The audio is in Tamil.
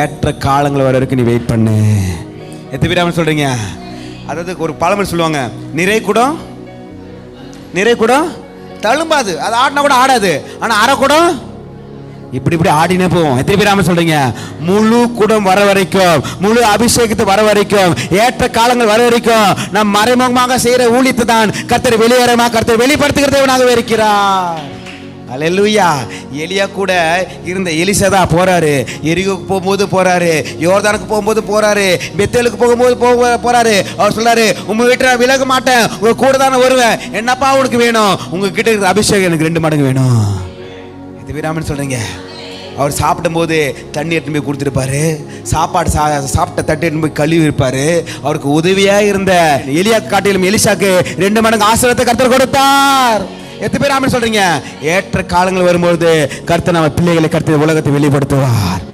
ஏற்ற காலங்கள் வர வரைக்கும் நீ வெயிட் பண்ணு. எத்தனை பேர் அவன் சொல்கிறீங்க அதாவது ஒரு பழமொழி சொல்லுவாங்க நிறை குடம் நிறை குடம் தழும்பாது. அது ஆடினா கூட ஆடாது. ஆனால் அரை குடம் இப்படி இப்படி ஆடினே போவோம். எத்தனை பேர் ஆமாம் சொல்றீங்க முழு குடம் வர வரைக்கும் முழு அபிஷேகத்தை வர வரைக்கும் ஏற்ற காலங்கள் வர வரைக்கும் நம் மறைமுகமாக செய்கிற ஊழித்து தான் கர்த்தர் வெளியேறமா கர்த்தர் வெளிப்படுத்துகிறதவனாகவே இருக்கிறார். அல்லேலூயா எலியா கூட இருந்த எலிசதா தான் போறாரு. எரிகோக்கு போகும்போது போறாரு. யோர்தானுக்கு போகும்போது போறாரு. பெத்தேலுக்கு போகும்போது போக போறாரு. அவர் சொல்றாரு உங்க வீட்டை நான் விலக மாட்டேன். உங்க கூட தானே வருவேன். என்னப்பா உனக்கு வேணும்? உங்ககிட்ட இருக்கிற அபிஷேகம் எனக்கு ரெண்டு மடங்கு வேணும். இது வீராமன் சொல்றீங்க. அவர் சாப்பிடும்போது தண்ணி எடுத்துன்னு போய் கொடுத்துருப்பாரு சாப்பாடு சா சாப்பிட்ட தட்டு எடுத்துன்னு போய் கழுவி இருப்பாரு அவருக்கு உதவியாக இருந்த எலியா காட்டிலும் எலிசாக்கு ரெண்டு மடங்கு ஆசிரியத்தை கருத்தர் கொடுத்தார். எத்தனை பேர் ஆமன் சொல்றீங்க? ஏற்ற காலங்கள் வரும்போது கர்த்தர் நம்ம பிள்ளைகளை கருத்து உலகத்தை வெளிப்படுத்துவார்.